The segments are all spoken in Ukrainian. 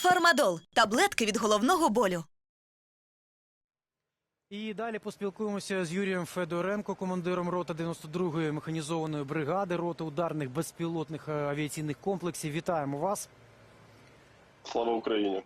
Фармадол таблетки від головного болю. І далі поспілкуємося з Юрієм Федоренко, командиром роти 92-ї механізованої бригади, роти ударних безпілотних е, авіаційних комплексів. Вітаємо вас. Слава Україні!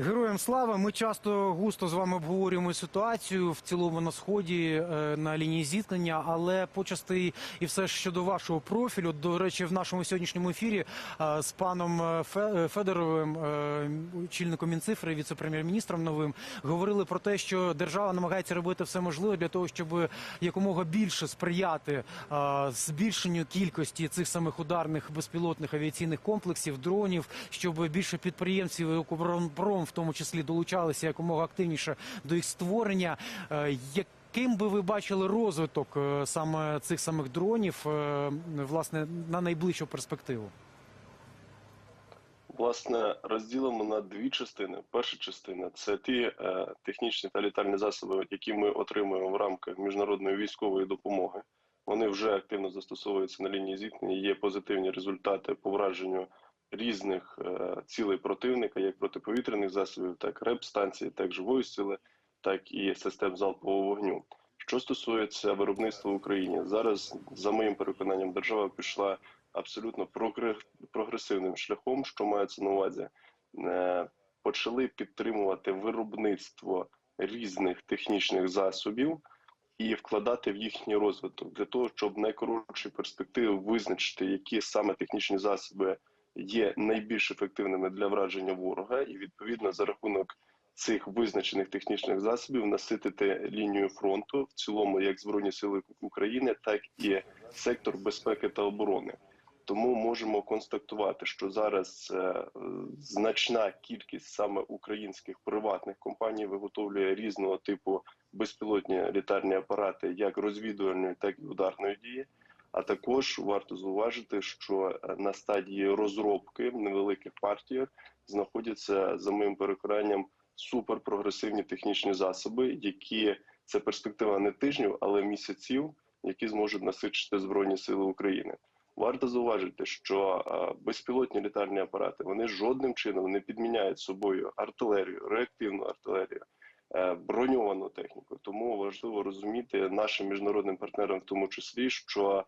Героям слава. Ми часто густо з вами обговорюємо ситуацію в цілому на сході е, на лінії зіткнення, але почасти і все щодо вашого профілю. До речі, в нашому сьогоднішньому ефірі е, з паном е, Фе- Федоровим, очільником Мінцифри, віце-прем'єр-міністром новим, говорили про те, що держава намагається робити все можливе для того, щоб якомога більше сприяти збільшенню кількості цих самих ударних безпілотних авіаційних комплексів, дронів, щоб більше підприємців і в тому числі долучалися якомога активніше до їх створення. Е, Яким би ви бачили розвиток е, саме цих самих дронів, е, власне, на найближчу перспективу? Власне, розділимо на дві частини. Перша частина це ті е, технічні та літальні засоби, які ми отримуємо в рамках міжнародної військової допомоги. Вони вже активно застосовуються на лінії зіткнення. Є позитивні результати по враженню різних е, цілей противника, як протиповітряних засобів, так реп станції, так живої сили, так і систем залпового вогню. Що стосується виробництва в Україні, зараз, за моїм переконанням, держава пішла абсолютно прогре- прогресивним шляхом, що мається на увазі, Е, почали підтримувати виробництво різних технічних засобів і вкладати в їхній розвиток для того, щоб в найкоротшій перспективі визначити, які саме технічні засоби є найбільш ефективними для враження ворога, і відповідно за рахунок цих визначених технічних засобів наситити лінію фронту в цілому, як збройні сили України, так і сектор безпеки та оборони. Тому можемо констатувати, що зараз е, значна кількість саме українських приватних компаній виготовлює різного типу безпілотні літальні апарати, як розвідувальної, так і ударної дії. А також варто зауважити, що е, на стадії розробки в невеликих партіях знаходяться за моїм переконанням суперпрогресивні технічні засоби, які це перспектива не тижнів, але місяців, які зможуть насичити збройні сили України. Варто зауважити, що е, безпілотні літальні апарати вони жодним чином не підміняють собою артилерію, реактивну артилерію, броньовану техніку. Тому важливо розуміти нашим міжнародним партнерам, в тому числі, що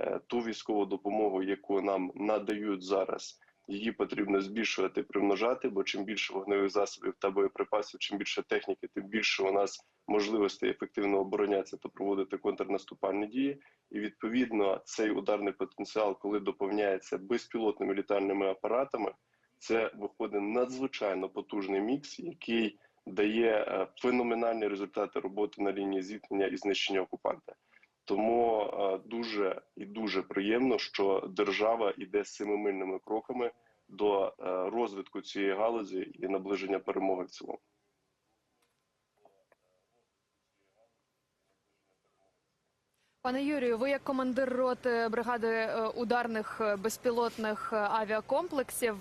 е, ту військову допомогу, яку нам надають зараз, її потрібно збільшувати, примножати. Бо чим більше вогневих засобів та боєприпасів, чим більше техніки, тим більше у нас можливостей ефективно оборонятися та проводити контрнаступальні дії. І відповідно цей ударний потенціал, коли доповняється безпілотними літальними апаратами, це виходить надзвичайно потужний мікс, який дає е, феноменальні результати роботи на лінії зіткнення і знищення окупанта. Тому е, дуже і дуже приємно, що держава йде семимильними кроками до е, розвитку цієї галузі і наближення перемоги в цілому. Пане Юрію, ви як командир роти бригади е, ударних е, безпілотних е, авіакомплексів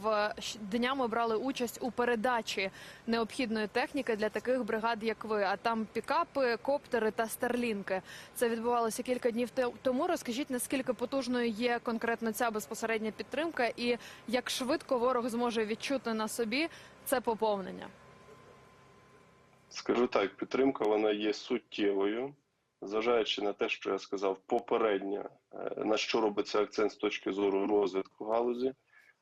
днями брали участь у передачі необхідної техніки для таких бригад, як ви. А там пікапи, коптери та старлінки. Це відбувалося кілька днів тому. Розкажіть, наскільки потужною є конкретно ця безпосередня підтримка, і як швидко ворог зможе відчути на собі це поповнення. Скажу так, підтримка вона є суттєвою, зважаючи на те, що я сказав попередньо, е, на що робиться акцент з точки зору розвитку галузі.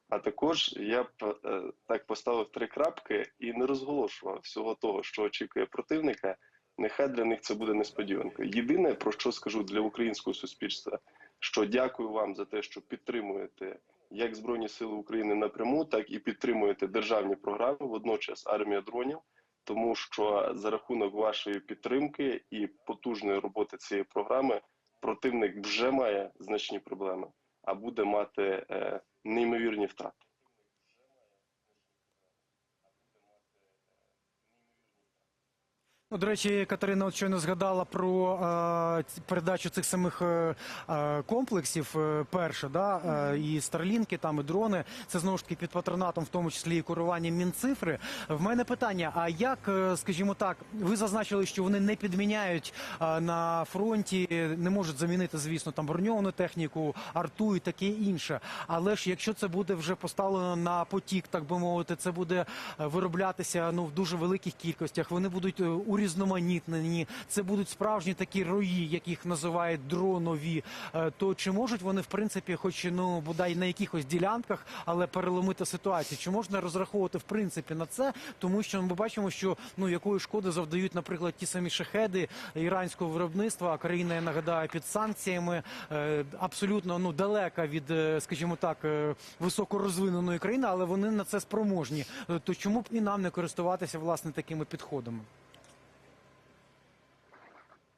А також я б е, так поставив три крапки і не розголошував всього того, що очікує противника. Нехай для них це буде несподіванкою. Єдине про що скажу для українського суспільства, що дякую вам за те, що підтримуєте як Збройні Сили України напряму, так і підтримуєте державні програми, водночас армія дронів тому що за рахунок вашої підтримки і потужної роботи цієї програми противник вже має значні проблеми, а буде мати е, неймовірні втрати. До речі, Катерина от щойно згадала про е, передачу цих самих е, е, комплексів. Е, перше, да, е, і старлінки, там і дрони. Це знову ж таки під патронатом, в тому числі і керування мінцифри. В мене питання: а як, е, скажімо так, ви зазначили, що вони не підміняють е, на фронті, не можуть замінити, звісно, там броньовану техніку, арту і таке інше. Але ж якщо це буде вже поставлено на потік, так би мовити, це буде е, вироблятися ну в дуже великих кількостях. Вони будуть е, урізноманітнені. Це будуть справжні такі рої, як їх називають дронові. Е, То чи можуть вони в принципі, хоч ну бодай на якихось ділянках, але переломити ситуацію? Чи можна розраховувати в принципі на це? Тому що ми бачимо, що ну якої шкоди завдають, наприклад, ті самі шахеди іранського виробництва. А країна я нагадаю під санкціями е, абсолютно ну далека від, е, скажімо так, високорозвиненої країни, але вони на це спроможні. То чому б і нам не користуватися власне такими підходами?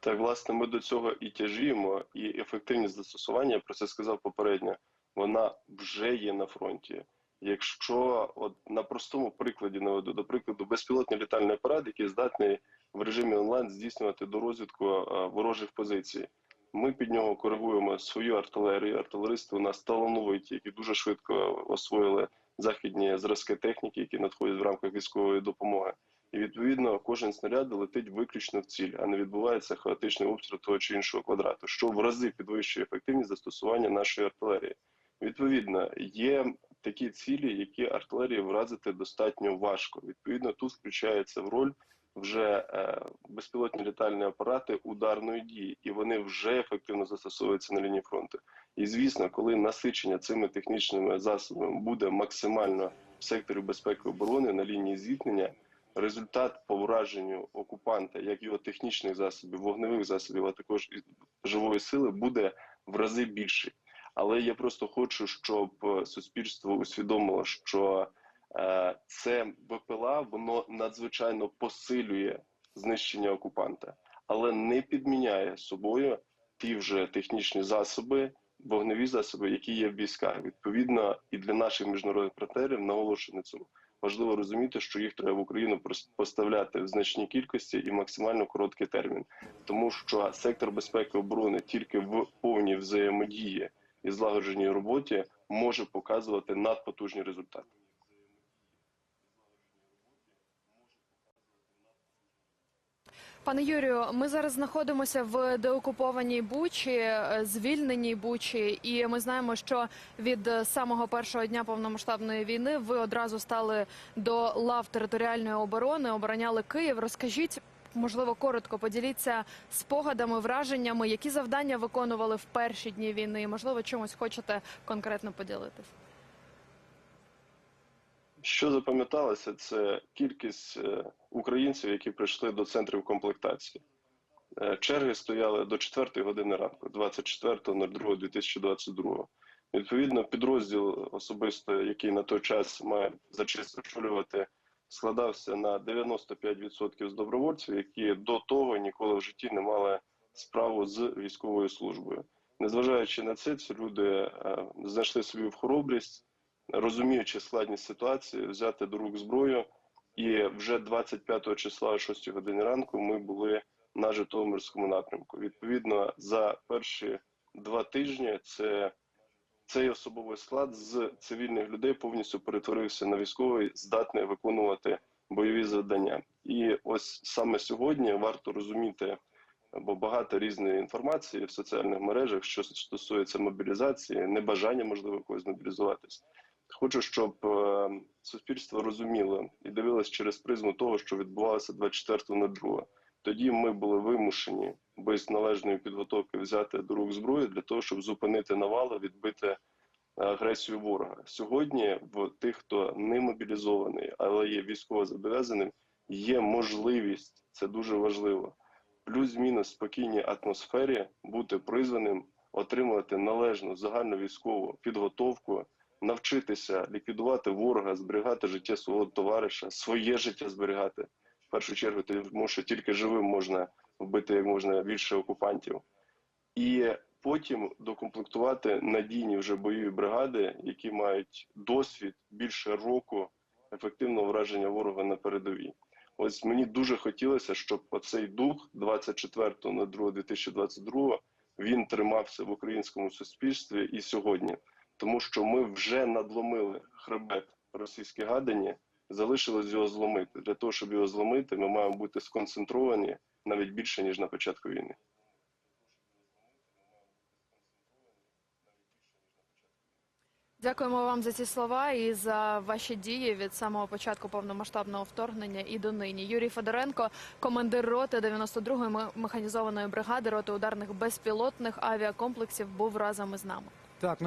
Так, власне, ми до цього і тяжіємо, і ефективність застосування, я про це сказав попередньо, вона вже є на фронті. Якщо от на простому прикладі наведу, до прикладу, безпілотний літальний апарат, який здатний в режимі онлайн здійснювати дорозвідку е, ворожих позицій. Ми під нього коригуємо свою артилерію. Артилеристи у нас талановиті, які дуже швидко освоїли західні зразки техніки, які надходять в рамках військової допомоги. І відповідно кожен снаряд летить виключно в ціль, а не відбувається хаотичний обстріл того чи іншого квадрату, що в рази підвищує ефективність застосування нашої артилерії. Відповідно, є такі цілі, які артилерії вразити достатньо важко. Відповідно, тут включається в роль вже е, безпілотні літальні апарати ударної дії, і вони вже ефективно застосовуються на лінії фронту. І звісно, коли насичення цими технічними засобами буде максимально в секторі безпеки оборони на лінії зіткнення, результат по враженню окупанта, як його технічних засобів, вогневих засобів, а також живої сили, буде в рази більший. Але я просто хочу, щоб е, суспільство усвідомило, що е, це БПЛА воно надзвичайно посилює знищення окупанта, але не підміняє собою ті вже технічні засоби, вогневі засоби, які є в військах. Відповідно, і для наших міжнародних партнерів наголошую на цьому. Важливо розуміти, що їх треба в Україну поставляти в значній кількості і максимально короткий термін, тому що сектор безпеки оборони тільки в повній взаємодії і злагодженій роботі може показувати надпотужні результати. Пане Юрію, ми зараз знаходимося в деокупованій Бучі, е, звільненій Бучі, і ми знаємо, що від самого першого дня повномасштабної війни ви одразу стали до лав територіальної оборони, обороняли Київ. Розкажіть, можливо, коротко поділіться спогадами, враженнями, які завдання виконували в перші дні війни. Можливо, чимось хочете конкретно поділитись. Що запам'яталося, це кількість е, українців, які прийшли до центрів комплектації. Е, Черги стояли до 4 години ранку, 24.02.2022. Відповідно, підрозділ особисто, який на той час має за очолювати, складався на 95% з добровольців, які до того ніколи в житті не мали справу з військовою службою. Незважаючи на це, ці люди е, знайшли свою хоробрість розуміючи складність ситуації, взяти до рук зброю. І вже 25 числа о 6 годині ранку ми були на Житомирському напрямку. Відповідно, за перші два тижні це цей особовий склад з цивільних людей повністю перетворився на військовий, здатний виконувати бойові завдання. І ось саме сьогодні варто розуміти, бо багато різної інформації в соціальних мережах, що стосується мобілізації, небажання можливо когось мобілізуватись. Хочу, щоб е, суспільство розуміло і дивилось через призму того, що відбувалося 24.02. Тоді ми були вимушені без належної підготовки взяти до рук зброю для того, щоб зупинити навали, відбити е, агресію ворога. Сьогодні в тих, хто не мобілізований, але є військово зобов'язаним, є можливість, це дуже важливо, плюс-мінус спокійній атмосфері бути призваним, отримувати належну загальновійськову підготовку навчитися ліквідувати ворога, зберігати життя свого товариша, своє життя зберігати. В першу чергу, тому що тільки живим можна вбити як можна більше окупантів, і потім докомплектувати надійні вже бойові бригади, які мають досвід більше року ефективного враження ворога на передовій. Ось мені дуже хотілося, щоб оцей дух 24.02.2022 він тримався в українському суспільстві і сьогодні, тому що ми вже надломили хребет російській гадані, залишилось його зломити. Для того, щоб його зломити, ми маємо бути сконцентровані навіть більше ніж на початку війни. Дякуємо вам за ці слова і за ваші дії від самого початку повномасштабного вторгнення і до нині. Юрій Федоренко, командир роти 92-ї механізованої бригади роти ударних безпілотних авіакомплексів, був разом із нами. Так,